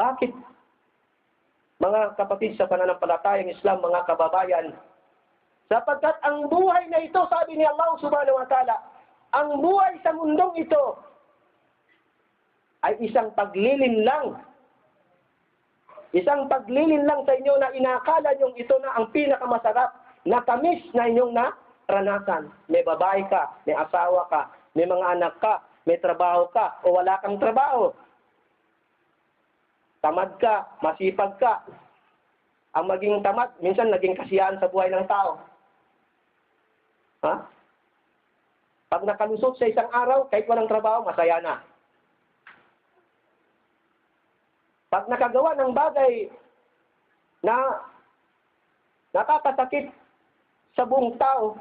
Bakit? Mga kapatid sa pananampalatayang Islam, mga kababayan, sapagkat ang buhay na ito, sabi ni Allah subhanahu wa ta'ala, ang buhay sa mundong ito ay isang paglilin lang. Isang paglilin lang sa inyo na inakala niyong ito na ang pinakamasarap na tamis na inyong naranasan. May babae ka, may asawa ka, may mga anak ka, may trabaho ka, o wala kang trabaho. Tamad ka, masipag ka. Ang maging tamad, minsan naging kasiyahan sa buhay ng tao. Ha? Pag nakalusot sa isang araw, kahit walang trabaho, masaya na. Pag nakagawa ng bagay na nakakasakit sa buong tao,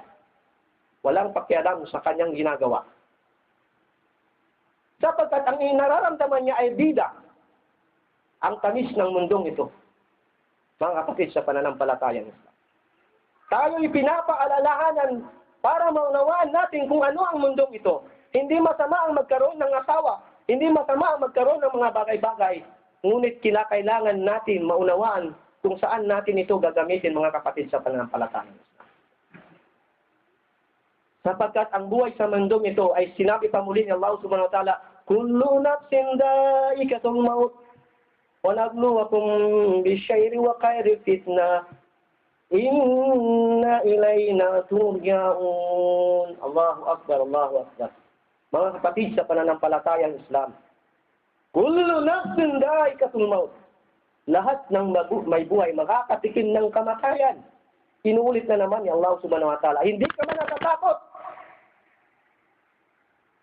walang pakialam sa kanyang ginagawa. Sapagkat ang nararamdaman niya ay bida, ang tamis ng mundong ito. Mga kapatid sa pananampalatayang Islam. Tayo ipinapaalalahanan para maunawaan natin kung ano ang mundong ito. Hindi masama ang magkaroon ng asawa. Hindi masama ang magkaroon ng mga bagay-bagay. Ngunit kinakailangan natin maunawaan kung saan natin ito gagamitin mga kapatid sa pananampalatayang Islam. Sapagkat ang buhay sa mundong ito ay sinabi pa muli ni Allah subhanahu wa ta'ala, Kullu nafsin da'ikatul maut ونبلوكم بالشير وخير فتنة إن إلينا ترجعون Allahu Akbar, Allahu Akbar. Mga kapatid sa pananampalatayang Islam, Kullu nafsin da'ikatul maut. Lahat ng may buhay makakatikim ng kamatayan. Inuulit na naman ni Allah subhanahu wa ta'ala. Hindi ka man natatakot.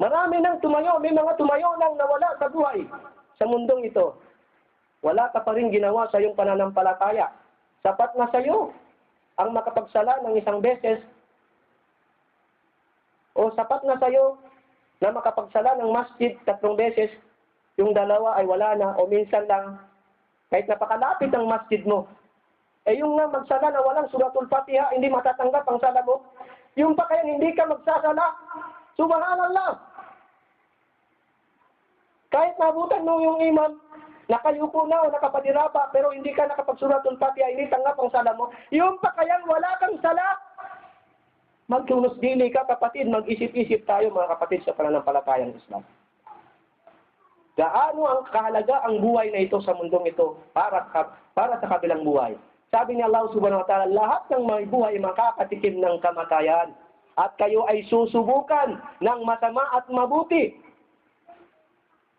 Marami nang tumayo, may mga tumayo nang nawala sa buhay sa mundong ito wala ka pa rin ginawa sa iyong pananampalataya. Sapat na sa iyo ang makapagsala ng isang beses o sapat na sa iyo na makapagsala ng masjid tatlong beses, yung dalawa ay wala na o minsan lang kahit napakalapit ang masjid mo. Eh yung nga magsala na walang suratul fatiha, hindi matatanggap ang sala mo. Yung pa kaya hindi ka magsasala, subhanallah. Kahit nabutan mo yung imam, Nakayuko na o nakapadira pa, pero hindi ka nakapagsuratul Fatiha, hindi tanggap ang sala mo. Yung pa kayang wala kang sala. Magkunos dili ka, kapatid, mag-isip-isip tayo, mga kapatid, sa pananampalatayang Islam. Gaano ang kahalaga ang buhay na ito sa mundong ito para, para sa kabilang buhay. Sabi ni Allah subhanahu wa ta'ala, lahat ng may buhay makakatikim ng kamatayan at kayo ay susubukan ng masama at mabuti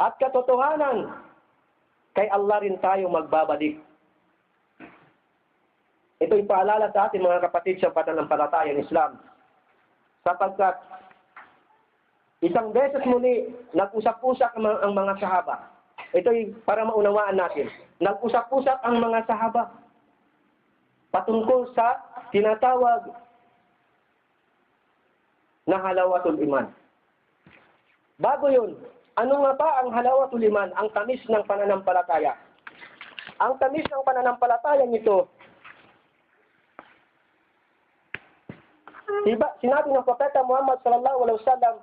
at katotohanan kay Allah rin tayo magbabalik. Ito'y paalala sa atin mga kapatid sa pananampalatayang Islam. Sapagkat isang beses muli nag-usap-usap ang mga sahaba. Ito'y para maunawaan natin. Nag-usap-usap ang mga sahaba patungkol sa tinatawag na halawatul iman. Bago yun, ano nga ba ang halawatul iman, ang tamis ng pananampalataya? Ang tamis ng pananampalataya nito, Diba, sinabi ng Propeta Muhammad sallallahu alaihi wasallam,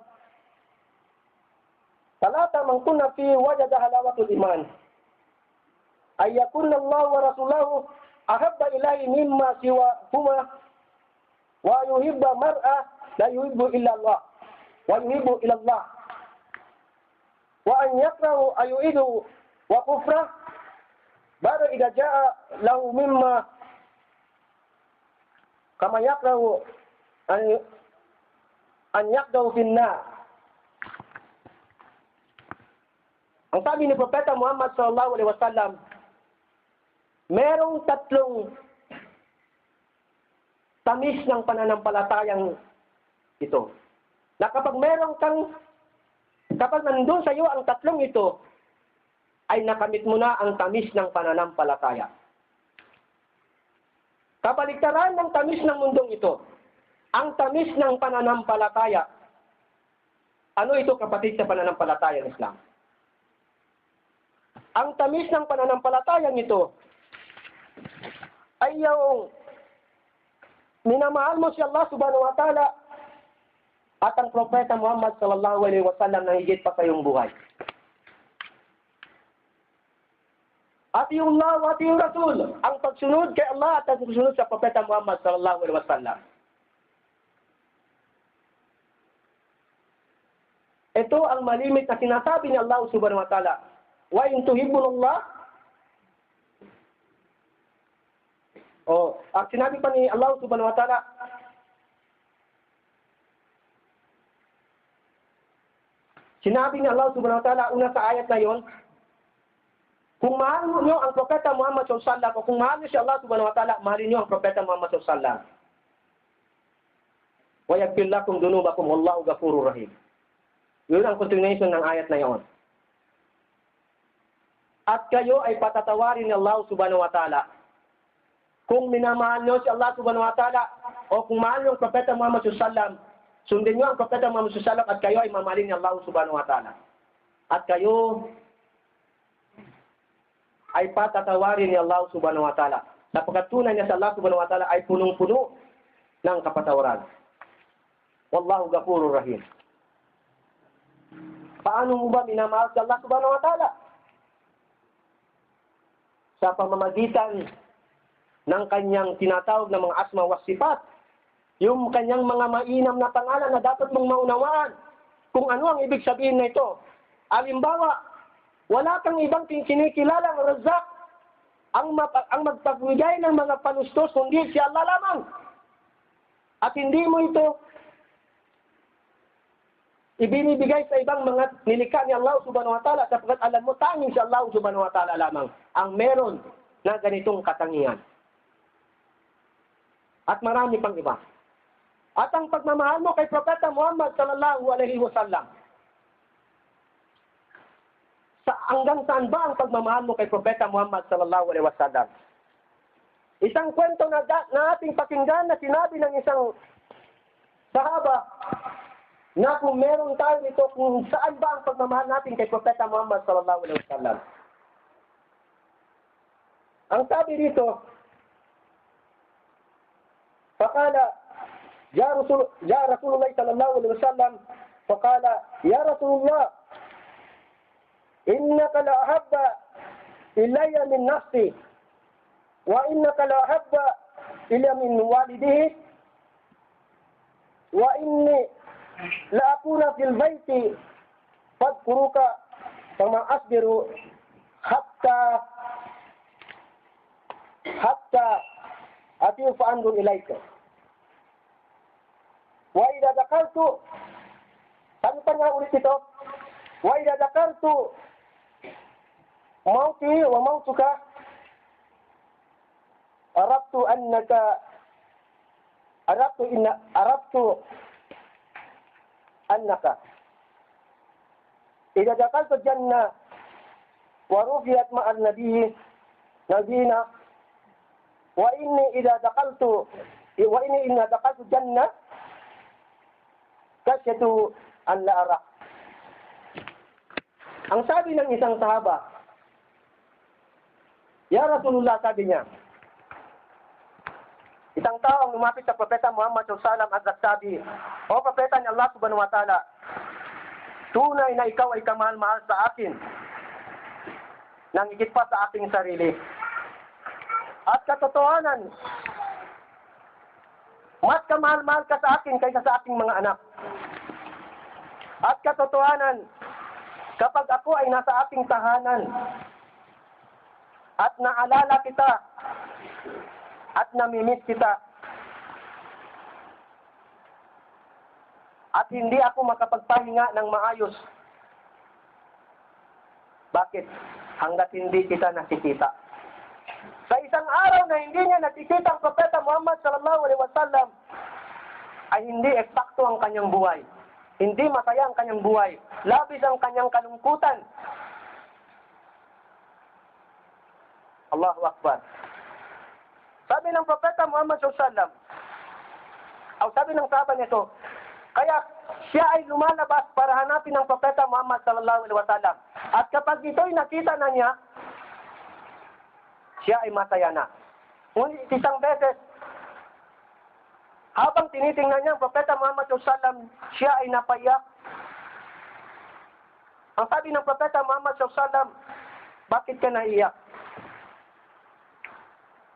Talata man kunna fi wajada halawatul iman. Ay yakunna Allah wa rasulahu ahabba ilahi mimma siwa huma wa yuhibba mar'a la yuhibbu illa Allah wa yuhibbu illa Allah wa an yakrahu ayuidu wa kufra. Ba'da idza jaa lahu mimma. Kama yakrahu an an yakdahu finna Ang sabi ni Propeta Muhammad sallallahu alaihi wasallam, merong tatlong tamis ng pananampalatayang ito. Na kapag meron kang Kapag nandun sa iyo ang tatlong ito, ay nakamit mo na ang tamis ng pananampalataya. Kabaliktaran ng tamis ng mundong ito, ang tamis ng pananampalataya. Ano ito kapatid sa pananampalataya ng Islam? Ang tamis ng pananampalataya nito ay yung minamahal mo si Allah subhanahu wa ta'ala at ang propeta Muhammad sallallahu alaihi wasallam na higit pa sa iyong buhay. Atiullah wa atiur Rasul. Ang pagsunod kay Allah at ang pagsunod sa Propeta Muhammad sallallahu alaihi wasallam. Ito ang malimit na sinasabi ni Allah subhanahu wa ta'ala. Wa in tuhibbullah Oh, ang sinabi pa ni Allah subhanahu wa ta'ala, Sinabi ni Allah subhanahu wa ta'ala una sa ayat na yon, kung mahal niyo ang propeta Muhammad sallallahu alaihi wasallam, kung mahal niyo si Allah subhanahu wa ta'ala, mahalin niyo ang propeta Muhammad sallallahu alaihi wasallam. Wa yaghfir lakum dhunubakum wallahu ghafurur rahim. Yun ang continuation ng ayat na yon. At kayo ay patatawarin ni Allah subhanahu wa ta'ala. Kung minamahal niyo si Allah subhanahu wa ta'ala, o kung mahal niyo ang propeta Muhammad sallallahu alaihi wasallam, sundin niyo ang propeta alaihi wasallam at kayo ay mamahalin ni Allah subhanahu wa ta'ala. At kayo ay patatawarin ni Allah subhanahu wa ta'ala. Sapagkat tunay niya sa Allah subhanahu wa ta'ala ay punong-puno ng kapatawaran. Wallahu gafurur rahim. Paano mo ba minamahal si Allah subhanahu wa ta'ala? Sa pamamagitan ng kanyang tinatawag na mga asma wa sifat, yung kanyang mga mainam na pangalan na dapat mong maunawaan kung ano ang ibig sabihin na ito. Alimbawa, wala kang ibang kinikilalang razak ang, map- ang magpagbigay ng mga panustos kundi si Allah lamang. At hindi mo ito ibinibigay sa ibang mga nilikha ni Allah subhanahu wa ta'ala sapagkat alam mo tanging si Allah subhanahu wa ta'ala lamang ang meron na ganitong katangian. At marami pang iba at ang pagmamahal mo kay Propeta Muhammad sallallahu alaihi wasallam. Sa hanggang saan ba ang pagmamahal mo kay Propeta Muhammad sallallahu alaihi wasallam? Isang kwento na, da, na ating pakinggan na sinabi ng isang sahaba na kung meron tayo nito kung saan ba ang pagmamahal natin kay Propeta Muhammad sallallahu alaihi wasallam. Ang sabi dito, Pakala, يا رسول يا رسول الله صلى الله عليه وسلم. فقال يا رسول الله إنك لأحب إلي من نفسي وإنك لأحب إلي من والده وإني لأكون في البيت فاذكرك فما أصبر حتى حتى أتي فأنظر إليك. وإذا ذكرت sabi pa nga ulit ito وإذا ذكرت موتي وموتك عرفت أنك عرفت إن عرفت أنك إذا دخلت الجنة ورفعت مع النبي نبينا وإني إذا دخلت وإني إذا دخلت الجنة Kasyatu an laara. Ang sabi ng isang sahaba, Ya Rasulullah, sabi niya, isang tao ang lumapit sa Propeta Muhammad SAW at nagsabi, O Propeta ni Allah Subhanahu Wa Ta'ala, tunay na ikaw ay kamahal-mahal sa akin, nang pa sa aking sarili. At katotohanan, mas kamahal-mahal ka sa akin kaysa sa aking mga anak. At katotohanan, kapag ako ay nasa ating tahanan, at naalala kita, at namimit kita, at hindi ako makapagpahinga ng maayos. Bakit? Hanggat hindi kita nakikita. Sa isang araw na hindi niya nakikita ang Propeta Muhammad sallallahu alaihi wasallam ay hindi eksakto ang kanyang buhay. Hindi masaya ang kanyang buhay. Labis ang kanyang kalungkutan. Allahu Akbar. Sabi ng Propeta Muhammad wasallam, o sabi ng sahabat nito, kaya siya ay lumalabas para hanapin ang Propeta Muhammad sallallahu alaihi wasallam. At kapag ito'y nakita na niya, siya ay masaya na. Ngunit isang beses, habang tinitingnan niya ang Propeta Muhammad SAW, siya ay napaiyak. Ang sabi ng Propeta Muhammad SAW, bakit ka naiyak?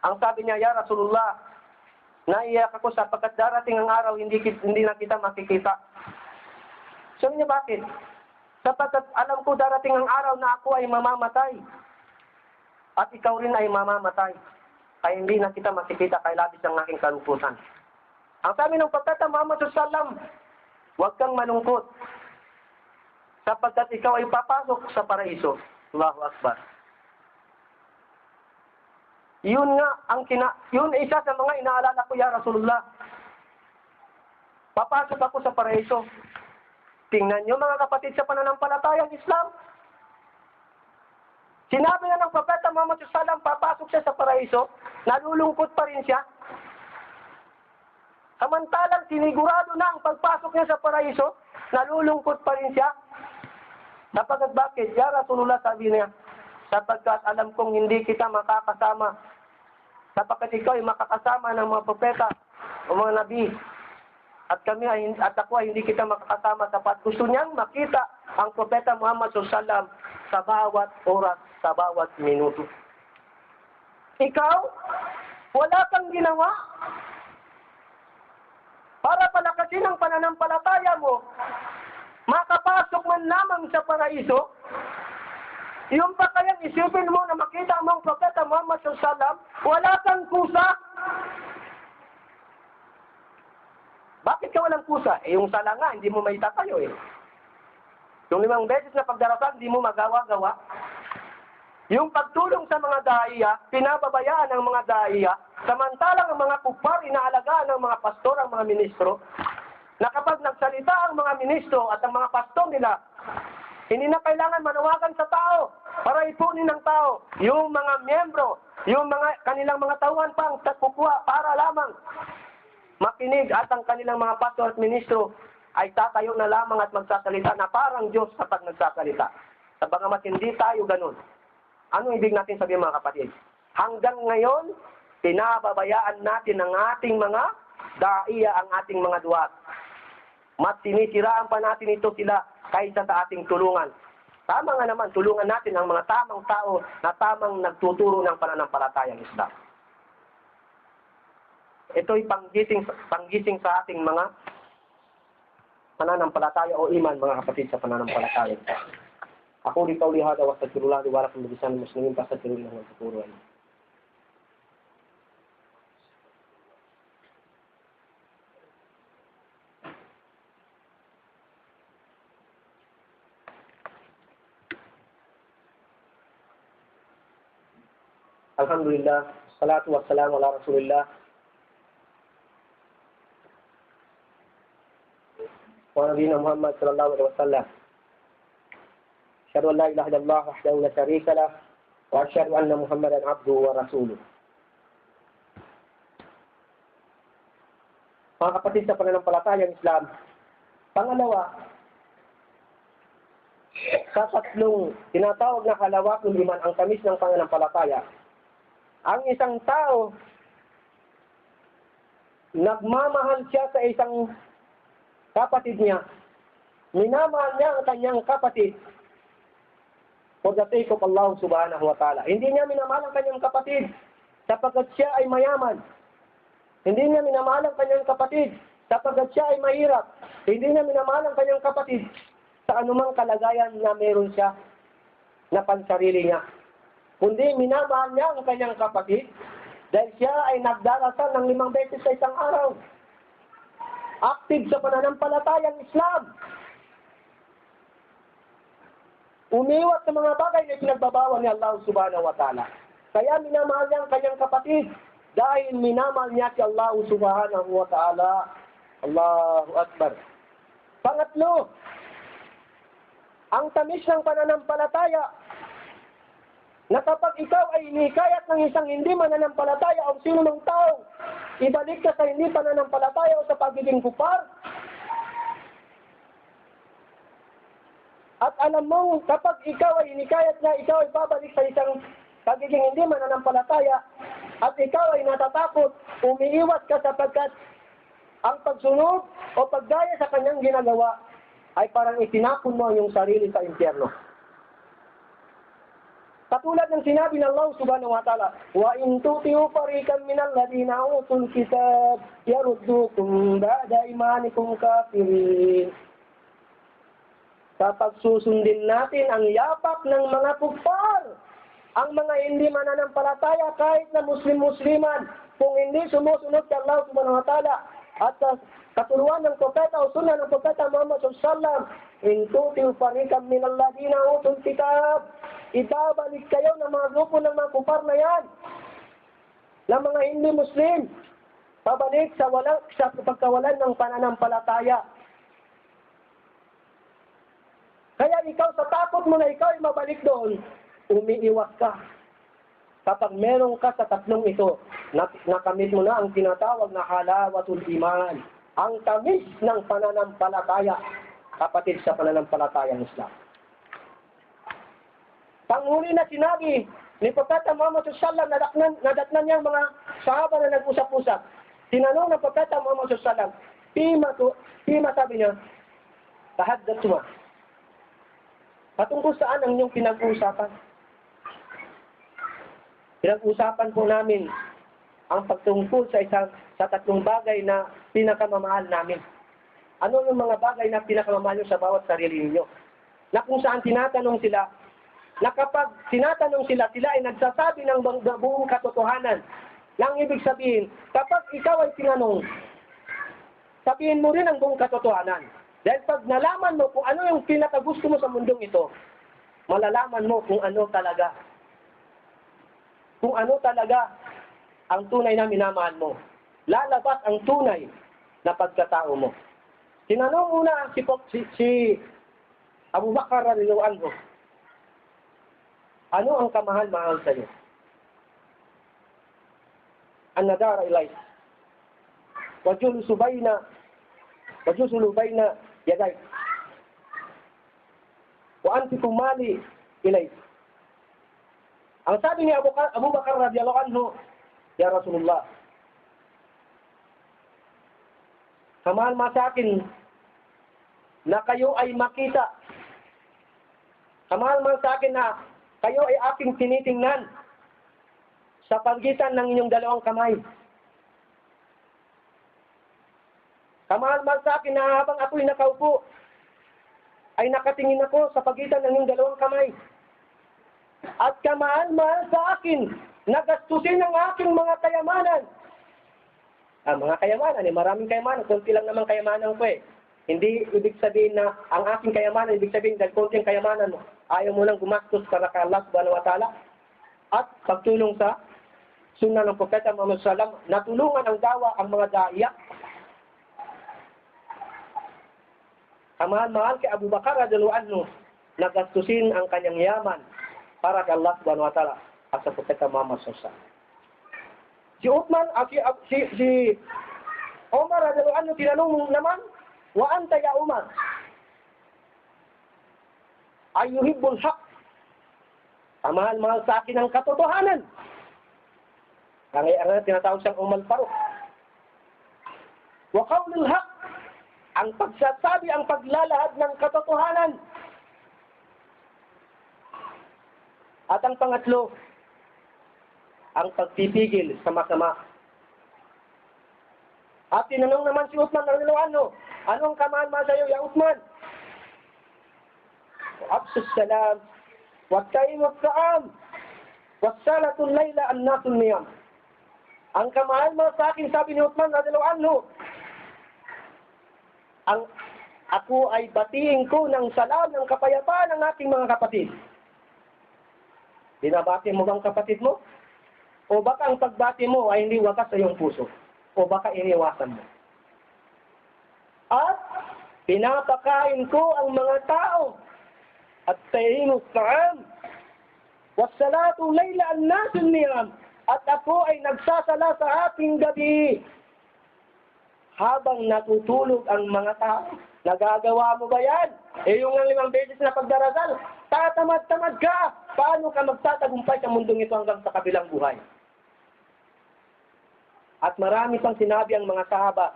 Ang sabi niya, Ya Rasulullah, naiyak ako sapagkat darating ang araw, hindi, hindi na kita makikita. Sabi niya, bakit? Sapagkat alam ko darating ang araw na ako ay mamamatay. At ikaw rin ay mamamatay. Kaya hindi na kita makikita kay labis ang aking kalungkutan. Ang sabi ng pagkata Muhammad Sallam, huwag kang malungkot. Sapagkat ikaw ay papasok sa paraiso. Allahu Akbar. Yun nga ang kina yun isa sa mga inaalala ko ya Rasulullah. Papasok ako sa paraiso. Tingnan niyo mga kapatid sa pananampalatayang Islam. Sinabi na ng Propeta Muhammad Sallam, papasok siya sa paraiso, nalulungkot pa rin siya. Samantalang sinigurado na ang pagpasok niya sa paraiso, nalulungkot pa rin siya. Sapagkat bakit? Ya Rasulullah sabi niya, sapagkat alam kong hindi kita makakasama. Sapagkat ikaw ay makakasama ng mga propeta o mga nabi. At kami ay, at ako ay hindi kita makakasama sapat gusto niyang makita ang propeta Muhammad SAW sa bawat oras, sa bawat minuto. Ikaw, wala kang ginawa para palakasin ang pananampalataya mo, makapasok man lamang sa paraiso, yung pa kayang isipin mo na makita mo ang propeta Muhammad SAW, wala kang kusa. Bakit ka walang kusa? Eh, yung sala nga, hindi mo maita kayo eh. Yung limang beses na pagdarasal, hindi mo magawa-gawa. Yung pagtulong sa mga daiya, pinababayaan ng mga daiya, samantalang ang mga kupar, inaalagaan ng mga pastor, ang mga ministro, na kapag nagsalita ang mga ministro at ang mga pastor nila, hindi na kailangan manawagan sa tao para ipunin ng tao. Yung mga miyembro, yung mga kanilang mga tauhan pang kukuha para lamang makinig at ang kanilang mga pastor at ministro ay tatayo na lamang at magsasalita na parang Diyos kapag nagsasalita. Sa bagamat hindi tayo ganun. Ano ibig natin sabihin mga kapatid? Hanggang ngayon, pinababayaan natin ang ating mga daiya, ang ating mga duwat. Mas sinisiraan pa natin ito sila kaysa sa ating tulungan. Tama nga naman, tulungan natin ang mga tamang tao na tamang nagtuturo ng pananampalatayang Islam. Ito'y panggising, panggising sa ating mga pananampalataya o iman, mga kapatid sa pananampalataya. Ako di kauli hada wa astagfirullah di wala kong bisan muslimin tirul ng tuturuan. Alhamdulillah, salatu wassalamu ala rasulillah wa nabiyina Muhammad sallallahu alaihi wasallam. أشهد أن لا إله إلا الله وحده لا شريك له وأشهد أن محمدا عبده ورسوله Mga kapatid sa pananampalatayang Islam, pangalawa, sa tatlong tinatawag na halawakul iman ang tamis ng pananampalataya, ang isang tao nagmamahal siya sa isang kapatid niya. Minamahal niya ang kanyang kapatid of Allah subhanahu wa ta'ala. Hindi niya minamahal ang kanyang kapatid sapagkat siya ay mayaman. Hindi niya minamahal ang kanyang kapatid sapagkat siya ay mahirap. Hindi niya minamahal ang kanyang kapatid sa anumang kalagayan na meron siya na pansarili niya. Kundi minamahal niya ang kanyang kapatid dahil siya ay nagdarasal ng limang beses sa isang araw. Active sa pananampalatayang Islam. Umiwas sa mga bagay na pinagbabawal ni Allah subhanahu wa ta'ala. Kaya minamahal niya ang kanyang kapatid dahil minamahal niya si Allah subhanahu wa ta'ala. Allahu Akbar. Pangatlo, ang tamis ng pananampalataya na kapag ikaw ay inikayat ng isang hindi mananampalataya o sino ng tao, ibalik ka sa hindi pananampalataya o sa pagiging kupar, At alam mo, kapag ikaw ay inikayat na ikaw ay babalik sa isang pagiging hindi mananampalataya, at ikaw ay natatakot, umiiwas ka sapagkat ang pagsunod o pagdaya sa kanyang ginagawa ay parang itinapon mo ang iyong sarili sa impyerno. Katulad ng sinabi ng Allah subhanahu wa ta'ala, وَإِن تُطِعُوا فَرِيقًا مِنَ الَّذِينَ أُوتُوا الْكِتَابَ يَرُدُّوكُمْ بَعْدَ إِيمَانِكُمْ كَافِرِينَ Kapag susundin natin ang yapak ng mga kuffar, ang mga hindi mananampalataya kahit na muslim-musliman, kung hindi sumusunod kay Allah subhanahu wa ta'ala at sa katuluan ng propeta o sunnah ng propeta Muhammad sallallahu in tutil fariqam min alladina utul kitab. Ibabalik kayo ng mga grupo ng mga kupar na yan. Ng mga hindi muslim. Pabalik sa walang sa pagkawalan ng pananampalataya kaya ikaw sa takot mo na ikaw ay mabalik doon umiiwas ka kapag meron ka sa tatlong ito, nakamit mo na ang tinatawag na halawatul iman, ang tamis ng pananampalataya, kapatid sa pananampalatayang Islam. Panghuli na sinabi ni Propeta Muhammad Sallam, nadatnan, nadatnan niya mga sahaba na nag-usap-usap. Tinanong ng Propeta Muhammad Sallam, Pima, to, pima sabi niya, tahaddat mo. Patungkol saan ang inyong pinag-uusapan? Pinag-usapan po namin ang pagtungkol sa isang sa tatlong bagay na pinakamamahal namin. Ano yung mga bagay na pinakamamahal sa bawat sarili ninyo? Na kung saan tinatanong sila, na kapag tinatanong sila, sila ay nagsasabi ng buong katotohanan. Nang ibig sabihin, kapag ikaw ay tinanong, sabihin mo rin ang buong katotohanan. Dahil pag nalaman mo kung ano yung pinakagusto mo sa mundong ito, malalaman mo kung ano talaga kung ano talaga ang tunay na minamahal mo. Lalabas ang tunay na pagkatao mo. Tinanong muna si, si, si Abu Bakar radhiyallahu anhu, ano ang kamahal-mahal sa iyo? Ang nadara ilay. Wajulusu bayna wajusulu bayna yaday. Wa antikum mali ilay. Ang sabi ni Abu, Abu Bakar radhiyallahu anhu, Ya Rasulullah, kamahal ma sa akin na kayo ay makita. Kamahal man sa akin na kayo ay aking tinitingnan sa pagitan ng inyong dalawang kamay. Kamahal man sa akin na habang ako'y nakaupo, ay nakatingin ako sa pagitan ng inyong dalawang kamay at kamahal-mahal sa akin, nagastusin ang aking mga kayamanan. Ah, mga kayamanan, eh, maraming kayamanan, konti lang naman kayamanan ko eh. Hindi ibig sabihin na ang aking kayamanan, ibig sabihin dahil konti ang kayamanan mo, ayaw mo nang gumastos para kay Allah subhanahu wa ta'ala at pagtulong sa sunnah ng Propeta Muhammad Sallam, natulungan ang dawa ang mga daiya. Kamahal-mahal kay Abu Bakar radhiyallahu anhu, nagastusin ang kanyang yaman para kay Allah subhanahu wa ta'ala at sa Propeta Muhammad sallallahu Si Uthman, at si, si, si Omar radhiyallahu anhu tinanong naman, wa anta ya Umar, ay yuhibbul haq. Kamahal-mahal sa akin ang katotohanan. Kaya ang tinatawag siyang Umar Faruk. Wa qawlul haq, ang pagsasabi, ang paglalahad ng katotohanan. At ang pangatlo, ang pagpipigil sa masama. At tinanong naman si Uthman ng ano, anong kamahal sa iyo, ya Uthman? Absus salam, wagkain wagkaam, wassalatul layla an nasul niyam. Ang kamahal mo sa akin, sabi ni Uthman, radhiyallahu anhu, ang ako ay batiin ko ng salam ng kapayapaan ng aking mga kapatid. Binabati mo bang kapatid mo? O baka ang pagbati mo ay hindi wakas sa iyong puso? O baka iniwasan mo? At pinapakain ko ang mga tao at tahinus ta'am wasalatu layla an nasul niyam at ako ay nagsasala sa ating gabi habang natutulog ang mga tao. Nagagawa mo ba yan? Eh yung limang beses na pagdarasal, tatamad-tamad ka. Paano ka magtatagumpay sa mundong ito hanggang sa kabilang buhay? At marami pang sinabi ang mga sahaba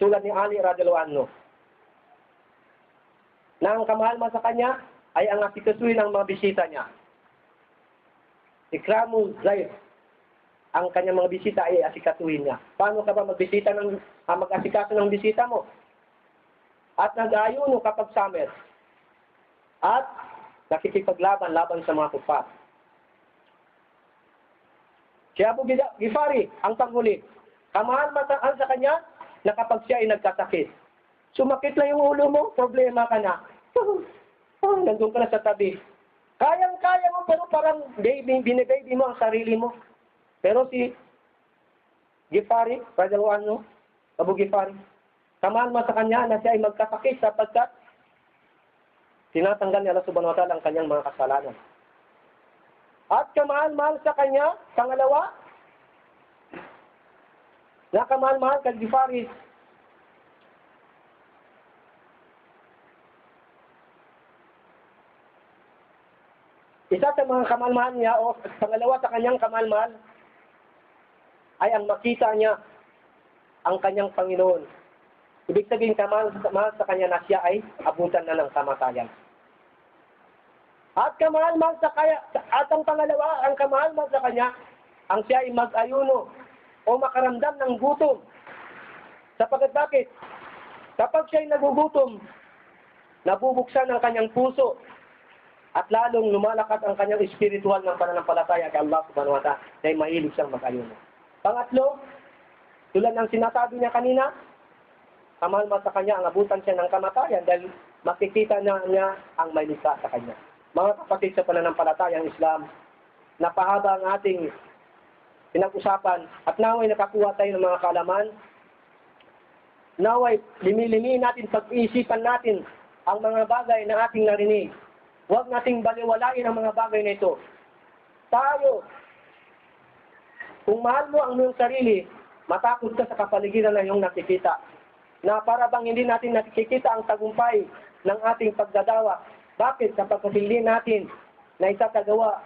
tulad ni Ali radhiyallahu anhu na ang kamahal man sa kanya ay ang asikasuhin ng mga bisita niya. Ikramul Zaid, ang kanyang mga bisita ay asikasuhin niya. Paano ka ba magbisita ng, ah, mag-asikaso ng bisita mo? At nag-ayuno kapag summer. At nakikipaglaban laban sa mga kupat. Si Abu Gifari, ang panghuli, kamahan mataan sa kanya na kapag siya ay nagkasakit. Sumakit lang yung ulo mo, problema ka na. Oh, nandun ka na sa tabi. Kayang-kaya mo, pero parang baby, binibaby mo ang sarili mo. Pero si Gifari, radiyallahu anhu, Abu Gifari, kamahan mo sa kanya na siya ay magkasakit sapagkat tinatanggal niya Allah subhanahu wa ta'ala ang kanyang mga kasalanan. At kamahal-mahal sa kanya, pangalawa, na kamahal-mahal kay Gifari, isa sa mga kamalmahal niya, o pangalawa sa kanyang kamalmahal, ay ang makita niya ang kanyang Panginoon. Ibig sabihin, kamal mahal sa kanya na siya ay abutan na ng kamatayan. At kamahal-mahal sa kaya, at ang pangalawa, ang kamahal-mahal sa kanya, ang siya ay mag-ayuno o makaramdam ng gutom. Sapagkat bakit? Kapag siya ay nagugutom, nabubuksan ang kanyang puso at lalong lumalakas ang kanyang espiritual ng pananampalataya kay Allah subhanahu wa ta'ala dahil mahilig siyang mag-ayuno. Pangatlo, tulad ng sinasabi niya kanina, kamalma sa kanya ang abutan siya ng kamatayan dahil makikita na niya ang may lika sa kanya. Mga kapatid sa pananampalatayang Islam, napahaba ang ating pinag-usapan at naway nakakuha tayo ng mga kaalaman, naway limi-limi natin, pag-iisipan natin ang mga bagay na ating narinig. Huwag nating baliwalain ang mga bagay na ito. Tayo, kung mahal mo ang iyong sarili, matakot ka sa kapaligiran na iyong nakikita. Na para bang hindi natin nakikita ang tagumpay ng ating pagdadawa. Bakit? Kapag hindi natin na isasagawa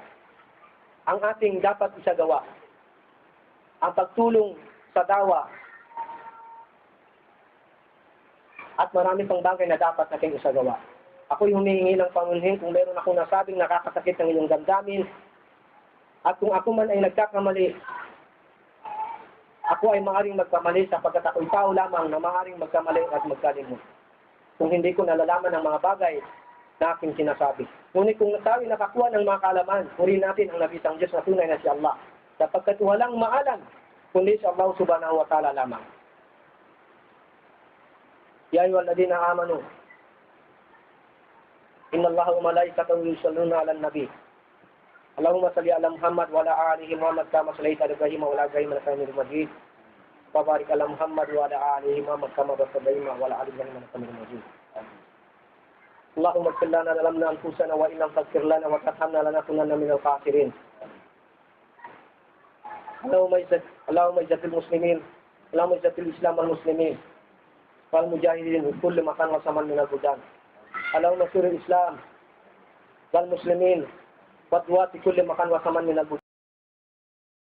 ang ating dapat isagawa. Ang pagtulong sa dawa. At marami pang bagay na dapat nating isagawa. Ako'y humihingi ng pangunhin kung meron akong nasabing nakakasakit ng inyong damdamin. At kung ako man ay nagkakamali, ako ay maaaring magkamali sapagkat ako'y tao lamang na maaaring magkamali at magkalimot. Kung hindi ko nalalaman ang mga bagay na aking sinasabi. Ngunit kung tayo nakakuha ng mga kaalaman, puri natin ang nabisang Diyos na tunay na si Allah. Sapagkat walang maalam, kundi si Allah subhanahu wa ta'ala lamang. Ya ayyuhalladhina amanu Inna Allah wa malaikatahu yusalluna 'alan nabi. اللهم صل على محمد وعلى آله محمد كما صليت على إبراهيم وعلى إبراهيم إنك حميد مجيد وبارك على محمد وعلى آله محمد كما باركت إبراهيم وعلى آل إبراهيم إنك حميد مجيد اللهم اغفر لنا ظلمنا أنفسنا وإن لم تغفر لنا وترحمنا لنكونن من الخاسرين. اللهم اجزك اللهم اجزك المسلمين اللهم اجزك الإسلام والمسلمين والمجاهدين في كل مكان وسمن من البلدان. اللهم انصر الإسلام والمسلمين Fatwa di kulli makan wasaman minal